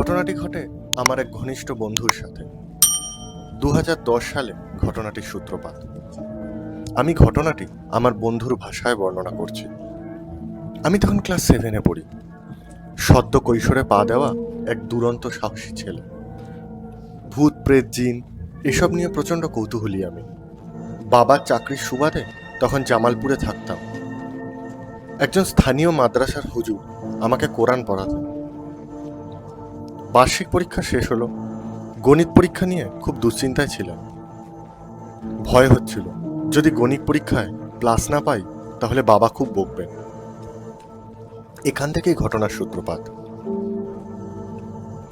ঘটনাটি ঘটে আমার এক ঘনিষ্ঠ বন্ধুর সাথে। দু হাজার দশ সালে ঘটনাটির সূত্রপাত। আমি ঘটনাটি আমার বন্ধুর ভাষায় বর্ণনা করছি। আমি তখন ক্লাস সেভেনে পড়ি। সদ্য কৈশোরে পা দেওয়া এক দুরন্ত সাহসী ছেলে। ভূত, প্রেত, জিন, এসব নিয়ে প্রচণ্ড কৌতূহলী আমি। বাবার চাকরির সুবাদে তখন জামালপুরে থাকতাম। একজন স্থানীয় মাদ্রাসার হুজুর আমাকে কোরআন পড়াতেন। বার্ষিক পরীক্ষা শেষ হলো। গণিত পরীক্ষা নিয়ে খুব দুশ্চিন্তায় ছিলাম। ভয় হচ্ছিল, যদি গণিত পরীক্ষায় প্লাস না পাই, তাহলে বাবা খুব বকবেন। এখান থেকেই ঘটনার সূত্রপাত।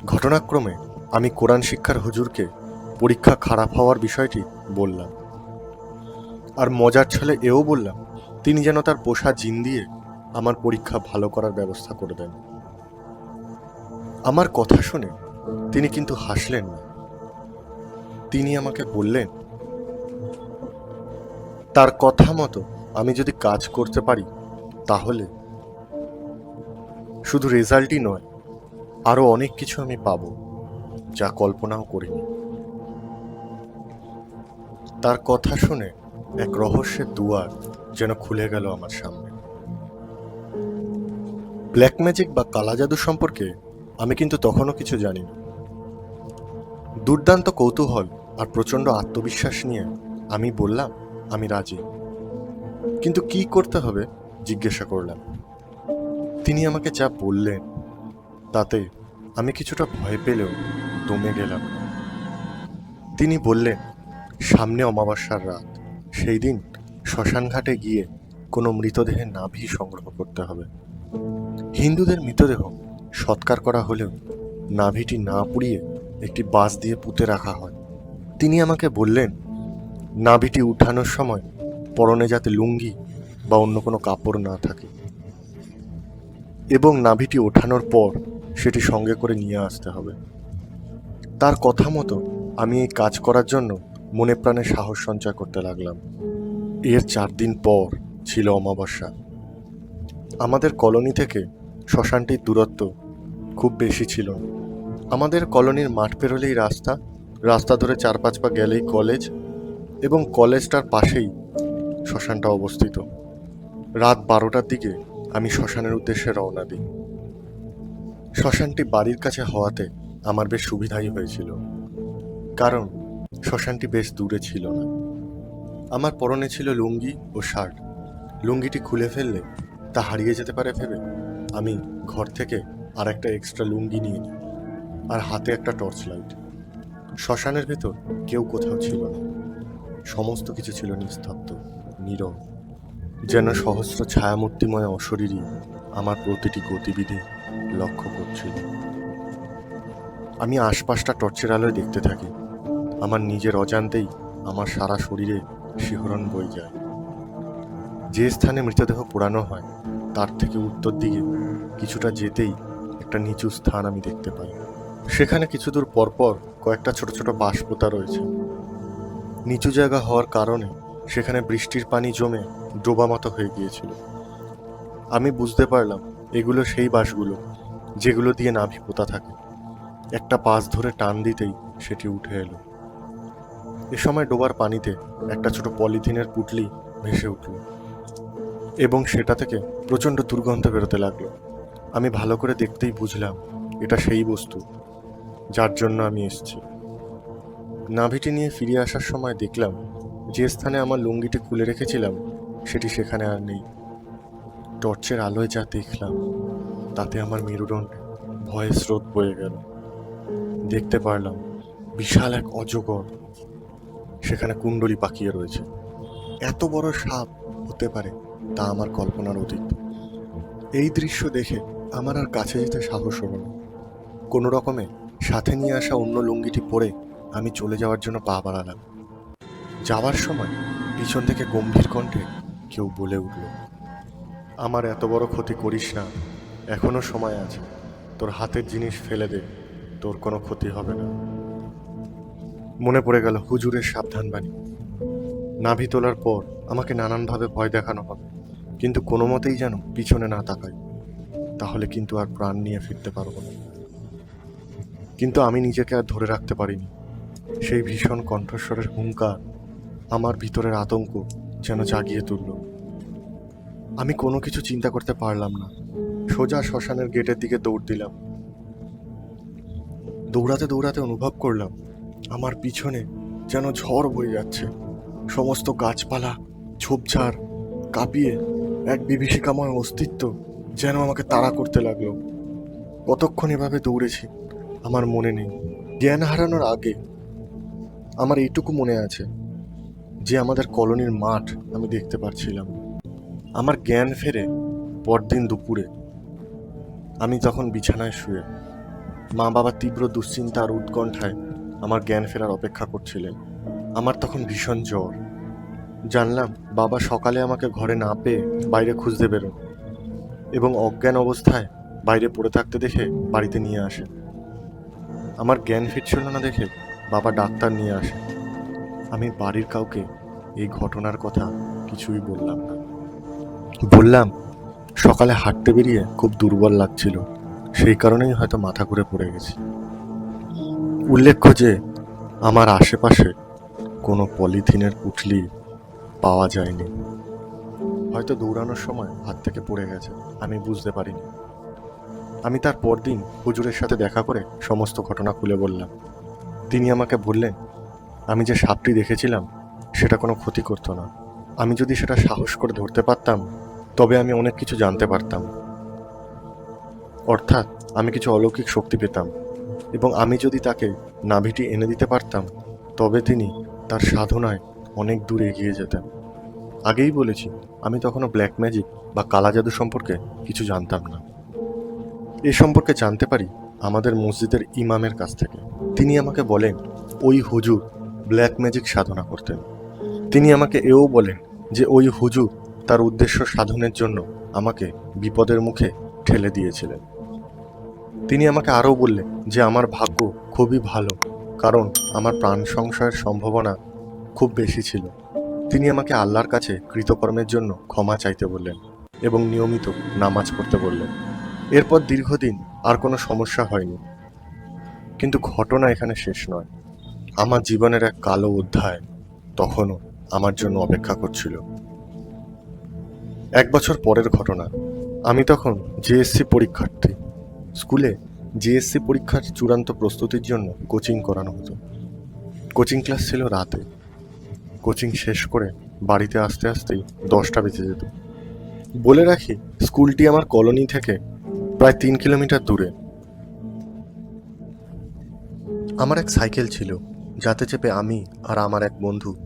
ঘটনাক্রমে আমি কোরআন শিক্ষার হুজুরকে পরীক্ষা খারাপ হওয়ার বিষয়টি বললাম। আর মজার ছলে এও বললাম, তিনি যেন তার পোষা জিন দিয়ে আমার পরীক্ষা ভালো করার ব্যবস্থা করে দেন। আমার কথা শুনে তিনি কিন্তু হাসলেন না। তিনি আমাকে বললেন, তার কথা মতো আমি যদি কাজ করতে পারি, তাহলে শুধু রেজাল্টই নয় আরও অনেক কিছু আমি পাবো, যা কল্পনাও করিনি। তার কথা শুনে এক রহস্যের দুয়ার যেন খুলে গেল আমার সামনে। ব্ল্যাক ম্যাজিক বা কালা জাদু সম্পর্কে আমি কিন্তু তখনও কিছু জানি না। দুর্দান্ত কৌতূহল আর প্রচণ্ড আত্মবিশ্বাস নিয়ে আমি বললাম, আমি রাজি। কিন্তু কি করতে হবে? জিজ্ঞাসা করলাম। তিনি আমাকে যা বললেন, তাতে আমি কিছুটা ভয় পেলেও দমে গেলাম। তিনি বললেন, সামনে অমাবস্যার রাত। সেই দিন শ্মশানঘাটে গিয়ে কোনো মৃতদেহের নাভি সংগ্রহ করতে হবে। হিন্দুদের মৃতদেহ সৎকার করা হলেও নাভিটি না পুড়িয়ে একটি বাঁশ দিয়ে পুঁতে রাখা হয়। তিনি আমাকে বললেন, নাভিটি উঠানোর সময় পরনে যাতে লুঙ্গি বা অন্য কোনো কাপড় না থাকে এবং নাভিটি ওঠানোর পর সেটি সঙ্গে করে নিয়ে আসতে হবে। তার কথা মতো আমি এই কাজ করার জন্য মনে প্রাণে সাহস সঞ্চয় করতে লাগলাম। এর চার দিন পর ছিল অমাবস্যা। আমাদের কলোনি থেকে শ্মশানটির দূরত্ব খুব বেশি ছিল। আমাদের কলোনির মাঠ পেরোলেই রাস্তা রাস্তা ধরে চার পাঁচ পা গেলেই কলেজ এবং কলেজটার পাশেই শ্মশানটা অবস্থিত। রাত বারোটার দিকে আমি শ্মশানের উদ্দেশ্যে রওনা দিই। শ্মশানটি বাড়ির কাছে হওয়াতে আমার বেশ সুবিধাই হয়েছিল। কারণ শ্মশানটি বেশ দূরে ছিল না। আমার পরনে ছিল লুঙ্গি ও শার্ট। লুঙ্গিটি খুলে ফেললে তা হারিয়ে যেতে পারে ভেবে আমি ঘর থেকে আর একটা এক্সট্রা লুঙ্গি নিয়ে নিই আর হাতে একটা টর্চ লাইট শ্মশানের ভেতর কেউ কোথাও ছিল না। সমস্ত কিছু ছিল নিস্তব্ধ, নীরব। যেন সহস্র ছায়ামূর্তিময় অশরীরই আমার প্রতিটি গতিবিধি লক্ষ্য করছিল। আমি আশপাশটা টর্চের আলোয় দেখতে থাকি। আমার নিজের অজান্তেই আমার সারা শরীরে শিহরণ বয়ে যায়। যে স্থানে মৃতদেহ পোড়ানো হয়, তার থেকে উত্তর দিকে কিছুটা যেতেই একটা নিচু স্থান আমি দেখতে পাই। সেখানে কিছু দূর পরপর কয়েকটা ছোট ছোট বাঁশ পোতা রয়েছে। নিচু জায়গা হওয়ার কারণে সেখানে বৃষ্টির পানি জমে ডোবা মতো হয়ে গিয়েছিল। আমি বুঝতে পারলাম, এগুলো সেই বাঁশগুলো যেগুলো দিয়ে নাভি পোতা থাকে। একটা পাশ ধরে টান দিতেই সেটি উঠে এলো। এ সময় ডোবার পানিতে একটা ছোট পলিথিনের পুটলি ভেসে উঠল এবং সেটা থেকে প্রচণ্ড দুর্গন্ধ বেরোতে লাগল। আমি ভালো করে দেখতেই বুঝলাম এটা সেই বস্তু যার জন্য আমি এসেছি। নাভিটি নিয়ে ফিরে আসার সময় দেখলাম যে স্থানে আমার লুঙ্গিটি খুলে রেখেছিলাম, সেটি সেখানে আর নেই। টর্চের আলোয় যা দেখলাম, তাতে আমার মেরুদণ্ডে ভয়ের স্রোত বয়ে গেল। দেখতে পারলাম বিশাল এক অজগর, সেখানে কুণ্ডলি পাকিয়ে রয়েছে। এত বড় সাপ হতে পারে তা আমার কল্পনার অতীত। এই দৃশ্য দেখে আমার আর কাছে যেতে সাহস হলো না। কোনো রকমে সাথে নিয়ে আসা অন্য লুঙ্গিটি পরে আমি চলে যাওয়ার জন্য পা বাড়ালাম। যাওয়ার সময় পিছন থেকে গম্ভীর কণ্ঠে কেউ বলে উঠল, আমার এত বড় ক্ষতি করিস না, এখনও সময় আছে। তোর হাতের জিনিস ফেলে দে, তোর কোনো ক্ষতি হবে না। মনে পড়ে গেল হুজুরের সাবধান বাণী নাভি তোলার পর আমাকে নানানভাবে ভয় দেখানো হবে, কিন্তু কোনো মতেই যেন পিছনে না তাকাই। তাহলে কিন্তু আর প্রাণ নিয়ে ফিরতে পারব না। কিন্তু আমি নিজেকে আর ধরে রাখতে পারিনি। সেই ভীষণ কণ্ঠস্বরের হুঙ্কার আমার ভিতরের আতঙ্ক যেন জাগিয়ে তুলল। আমি কোনো কিছু চিন্তা করতে পারলাম না। সোজা শ্মশানের গেটের দিকে দৌড় দিলাম। দৌড়াতে দৌড়াতে অনুভব করলাম, আমার পিছনে যেন ঝড় বয়ে যাচ্ছে। সমস্ত গাছপালা, ঝোপঝাড় কাঁপিয়ে এক বিভীষিকাময় অস্তিত্ব যেন আমাকে তাড়া করতে লাগল। কতক্ষণ এভাবে দৌড়েছি, আমার মনে নেই। জ্ঞান হারানোর আগে আমার এইটুকু মনে আছে যে আমাদের কলোনির মাঠ আমি দেখতে পারছিলাম। আমার জ্ঞান ফেরে পরদিন দুপুরে। আমি তখন বিছানায় শুয়ে মা বাবা তীব্র দুশ্চিন্তা আর উৎকণ্ঠায় আমার জ্ঞান ফেরার অপেক্ষা করছিলেন। আমার তখন ভীষণ জ্বর। জানলাম বাবা সকালে আমাকে ঘরে না পেয়ে বাইরে খুঁজতে বেরোন এবং অজ্ঞান অবস্থায় বাইরে পড়ে থাকতে দেখে বাড়িতে নিয়ে আসে। আমার জ্ঞান ফিরছিল না দেখে বাবা ডাক্তার নিয়ে আসে। আমি বাড়ির কাউকে এই ঘটনার কথা কিছুই বললাম না। বললাম, সকালে হাঁটতে বেরিয়ে খুব দুর্বল লাগছিল। সেই কারণেই হয়তো মাথা ঘুরে পড়ে গেছি। উল্লেখ্য যে, আমার আশেপাশে কোনো পলিথিনের পুটলি পাওয়া যায়নি। হয়তো দৌড়ানোর সময় হাত থেকে পড়ে গেছে, আমি বুঝতে পারিনি। আমি তার পরদিন হুজুরের সাথে দেখা করে সমস্ত ঘটনা খুলে বললাম। তিনি আমাকে বললেন, আমি যে সাপটি দেখেছিলাম, সেটা কোনো ক্ষতি করতো না। আমি যদি সেটা সাহস করে ধরতে পারতাম, তবে আমি অনেক কিছু জানতে পারতাম। অর্থাৎ আমি কিছু অলৌকিক শক্তি পেতাম এবং আমি যদি তাকে নাভিটি এনে দিতে পারতাম, তবে তিনি তার সাধনায় অনেক দূর এগিয়ে যেতেন। আগেই বলেছি, আমি তখনও ব্ল্যাক ম্যাজিক বা কালা জাদু সম্পর্কে কিছু জানতাম না। এ সম্পর্কে জানতে পারি আমাদের মসজিদের ইমামের কাছ থেকে। তিনি আমাকে বলেন, ওই হুজুর ব্ল্যাক ম্যাজিক সাধনা করতেন। তিনি আমাকে এও বলেন যে, ওই হুজুর তার উদ্দেশ্য সাধনের জন্য আমাকে বিপদের মুখে ঠেলে দিয়েছিলেন। তিনি আমাকে আরও বললেন যে, আমার ভাগ্য খুবই ভালো, কারণ আমার প্রাণ সংশয়ের সম্ভাবনা খুব বেশি ছিল। তিনি আমাকে আল্লাহর কাছে কৃতকর্মের জন্য ক্ষমা চাইতে বললেন এবং নিয়মিত নামাজ পড়তে বললেন। এরপর দীর্ঘদিন আর কোনো সমস্যা হয়নি। কিন্তু ঘটনা এখানে শেষ নয়। আমার জীবনের এক কালো অধ্যায় তখনও আমার জন্য অপেক্ষা করছিল। এক বছর পরের ঘটনা। আমি তখন জেএসসি পরীক্ষার্থী। স্কুলে জেএসসি পরীক্ষার চূড়ান্ত প্রস্তুতির জন্য কোচিং করানো হতো। কোচিং ক্লাস ছিল রাতে। কোচিং শেষ করে বাড়িতে আসতে আসতেই দশটা বেজে যেত। বলে রাখি, স্কুলটি আমার কলোনি থেকে প্রায় তিন কিলোমিটার দূরে। আমার এক সাইকেল ছিল, যাতে চেপে আমি আর আমার এক বন্ধু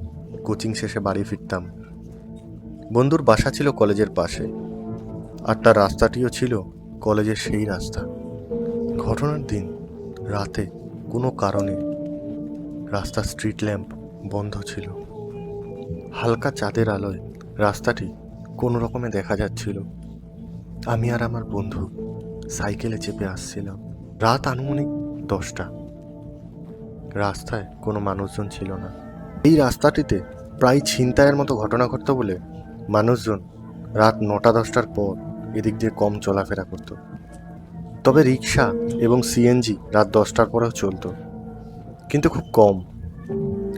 কোচিং শেষে বাড়ি ফিরতাম। বন্ধুর বাসা ছিল কলেজের পাশে, আর তার রাস্তাটিও ছিল কলেজের সেই রাস্তা। ঘটনার দিন রাতে কোনো কারণে রাস্তার স্ট্রিট ল্যাম্প বন্ধ ছিল। হালকা চাঁদের আলোয় রাস্তাটি কোনো রকমে দেখা যাচ্ছিল। আমি আর আমার বন্ধু সাইকেলে চেপে আসছিলাম। রাত আনুমানিক দশটা। রাস্তায় কোনো মানুষজন ছিল না। এই রাস্তাটিতে প্রায় ছিনতাইয়ের মতো ঘটনা ঘটতো বলে মানুষজন রাত নটা দশটার পর এদিক দিয়ে কম চলাফেরা করত। তবে রিক্সা এবং সিএনজি রাত দশটার পরেও চলতো। কিন্তু খুব কম।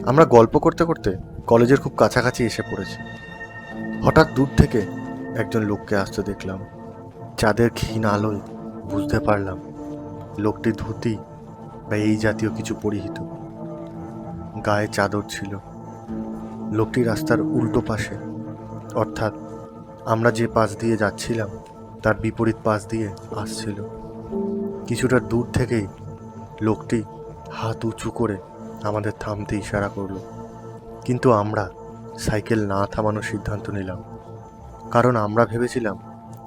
আমরা গল্প করতে করতে কলেজের খুব কাছাকাছি এসে পড়েছি। হঠাৎ দূর থেকে একজন লোককে আসতে দেখলাম। চাঁদের ক্ষীণ আলোয় বুঝতে পারলাম লোকটি ধুতি বা এই জাতীয় কিছু পরিহিত। গায়ে চাদর ছিল। লোকটি রাস্তার উল্টো পাশে। অর্থাৎ আমরা যে পাশ দিয়ে যাচ্ছিলাম, তার বিপরীত পাশ দিয়ে আসছিল। কিছুটা দূর থেকেই লোকটি হাত উঁচু করে আমাদের থামতে ইশারা করল। কিন্তু আমরা সাইকেল না থামানোর সিদ্ধান্ত নিলাম। কারণ আমরা ভেবেছিলাম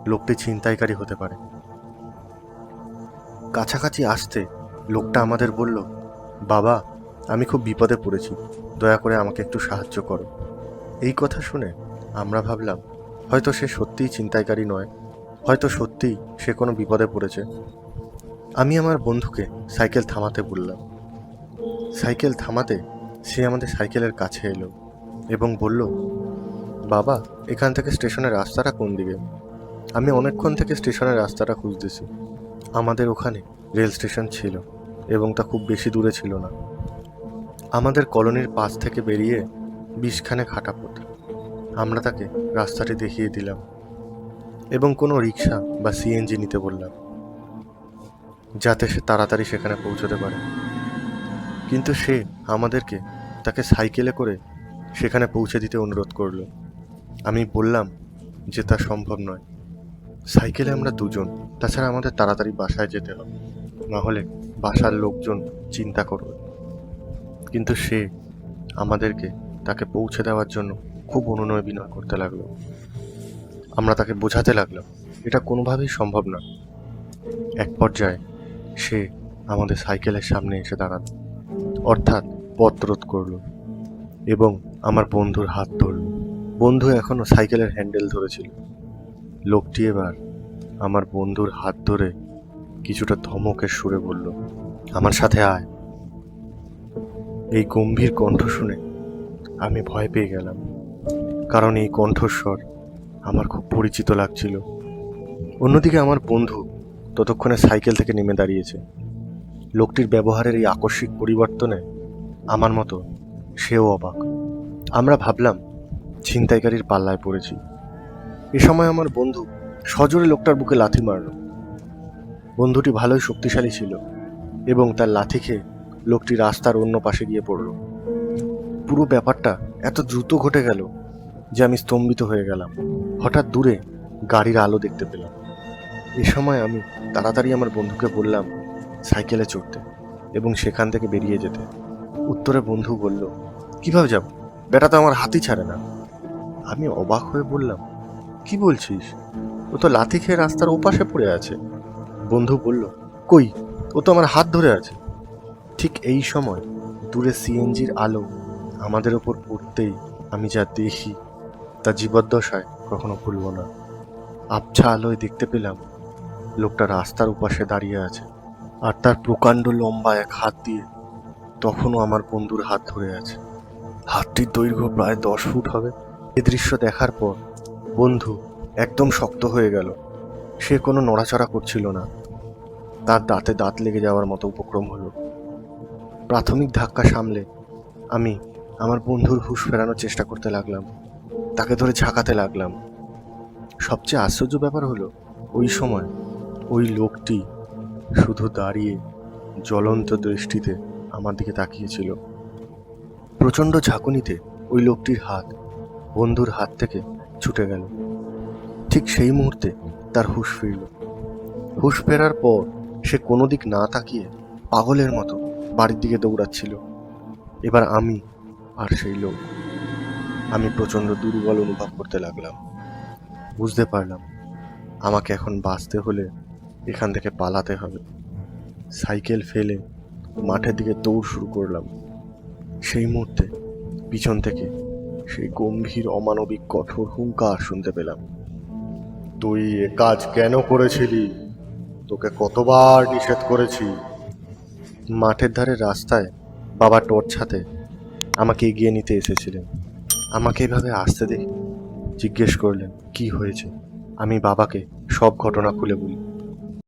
লোকটি ছিনতাইকারী হতে পারে। কাছাকাছি আসতে লোকটা আমাদের বলল, বাবা, আমি খুব বিপদে পড়েছি। দয়া করে আমাকে একটু সাহায্য করো। এই কথা শুনে আমরা ভাবলাম, হয়তো সে সত্যিই ছিনতাইকারী নয়। হয়তো সত্যিই সে কোনো বিপদে পড়েছে। আমি আমার বন্ধুকে সাইকেল থামাতে বললাম। সাইকেল থামাতে সে আমাদের সাইকেলের কাছে এলো এবং বলল, বাবা, এখান থেকে স্টেশনের রাস্তাটা কোন দিকে? আমি অনেকক্ষণ থেকে স্টেশনের রাস্তাটা খুঁজতেছি। আমাদের ওখানে রেল স্টেশন ছিল এবং তা খুব বেশি দূরে ছিল না। আমাদের কলোনির পাশ থেকে বেরিয়ে বিশখানেক হাঁটা পথ। আমরা তাকে রাস্তাটি দেখিয়ে দিলাম এবং কোনো রিক্সা বা সিএনজি নিতে বললাম, যাতে সে তাড়াতাড়ি সেখানে পৌঁছতে পারে। কিন্তু সে আমাদেরকে তাকে সাইকেলে করে সেখানে পৌঁছে দিতে অনুরোধ করল। আমি বললাম যে তা সম্ভব নয়। সাইকেলে আমরা দুজন, তাছাড়া আমাদের তাড়াতাড়ি বাসায় যেতে হবে। না হলে বাসার লোকজন চিন্তা করবে। কিন্তু সে আমাদেরকে তাকে পৌঁছে দেওয়ার জন্য খুব অনুনয় বিনয় করতে লাগল। আমরা তাকে বোঝাতে লাগলাম, এটা কোনোভাবেই সম্ভব না। এক পর্যায়ে সে আমাদের সাইকেলের সামনে এসে দাঁড়াল। অর্থাৎ পথ রোধ করল এবং আমার বন্ধুর হাত ধরল। বন্ধু এখনও সাইকেলের হ্যান্ডেল ধরেছিল। লোকটি এবার আমার বন্ধুর হাত ধরে কিছুটা ধমকের সুরে বলল, আমার সাথে আয়। এই গম্ভীর কণ্ঠ শুনে আমি ভয় পেয়ে গেলাম, কারণ এই কণ্ঠস্বর আমার খুব পরিচিত লাগছিল। অন্যদিকে আমার বন্ধু ততক্ষণে সাইকেল থেকে নেমে দাঁড়িয়েছে। লোকটির ব্যবহারের এই আকস্মিক পরিবর্তনে আমার মতো সেও অবাক। আমরা ভাবলাম, ছিনতাইকারীর পাল্লায় পড়েছি। এ সময় আমার বন্ধু সজোরে লোকটার বুকে লাথি মারল। বন্ধুটি ভালোই শক্তিশালী ছিল এবং তার লাথি খেয়ে লোকটি রাস্তার অন্য পাশে গিয়ে পড়ল। পুরো ব্যাপারটা এত দ্রুত ঘটে গেল যে আমি স্তম্ভিত হয়ে গেলাম। হঠাৎ দূরে গাড়ির আলো দেখতে পেলাম। এ সময় আমি তাড়াতাড়ি আমার বন্ধুকে বললাম সাইকেলে চড়তে এবং সেখান থেকে বেরিয়ে যেতে। উত্তরে বন্ধু বলল, কীভাবে যাব? বেটা তো আমার হাতই ছাড়ে না। আমি অবাক হয়ে বললাম, কি বলছিস? ও তো লাথি খেয়ে রাস্তার ওপাশে পড়ে আছে। বন্ধু বলল, কই? ও তো আমার হাত ধরে আছে। ঠিক এই সময় দূরে সিএনজির আলো আমাদের ওপর পড়তেই আমি যা দেখি তা জীবদ্দশায় কখনো ভুলব না। আবছা আলোয় দেখতে পেলাম লোকটা রাস্তার উপাশে দাঁড়িয়ে আছে। আর তার প্রকাণ্ড লম্বা এক হাত দিয়ে তখনও আমার বন্ধুর হাত ধরে আছে। হাতটির দৈর্ঘ্য প্রায় দশ ফুট হবে। এ দৃশ্য দেখার পর বন্ধু একদম শক্ত হয়ে গেল। সে কোনো নড়াচড়া করছিল না। তার দাঁতে দাঁত লেগে যাওয়ার মতো উপক্রম হলো। প্রাথমিক ধাক্কা সামলে আমি আমার বন্ধুর হুঁশ ফেরানোর চেষ্টা করতে লাগলাম। তাকে ধরে ঝাঁকাতে লাগলাম। সবচেয়ে আশ্চর্য ব্যাপার হলো, ওই সময় ওই লোকটি শুধু দাঁড়িয়ে জ্বলন্ত দৃষ্টিতে আমার দিকে তাকিয়েছিল। প্রচণ্ড ঝাঁকুনিতে ওই লোকটির হাত বন্ধুর হাত থেকে ছুটে গেল। ঠিক সেই মুহূর্তে তার হুঁশ ফিরল। হুঁশ ফেরার পর সে কোনো দিক না তাকিয়ে পাগলের মতো বাড়ির দিকে দৌড়াচ্ছিল। এবার আমি আর সেই লোক। আমি প্রচণ্ড দুর্বল অনুভব করতে লাগলাম। বুঝতে পারলাম, আমাকে এখন বাঁচতে হলে এখান থেকে পালাতে হবে। সাইকেল ফেলে মাঠের দিকে দৌড় শুরু করলাম। সেই মুহূর্তে পিছন থেকে সেই গম্ভীর, অমানবিক, কঠোর হুঙ্কার শুনতে পেলাম। তুই এ কাজ কেন করেছিলি? তোকে কতবার নিষেধ করেছি? মাঠের ধারে রাস্তায় বাবা টর্চ হাতে আমাকে এগিয়ে নিতে এসেছিলেন। আমাকে এভাবে আসতে দেখে জিজ্ঞেস করলেন, কি হয়েছে? আমি বাবাকে সব ঘটনা খুলে বলি।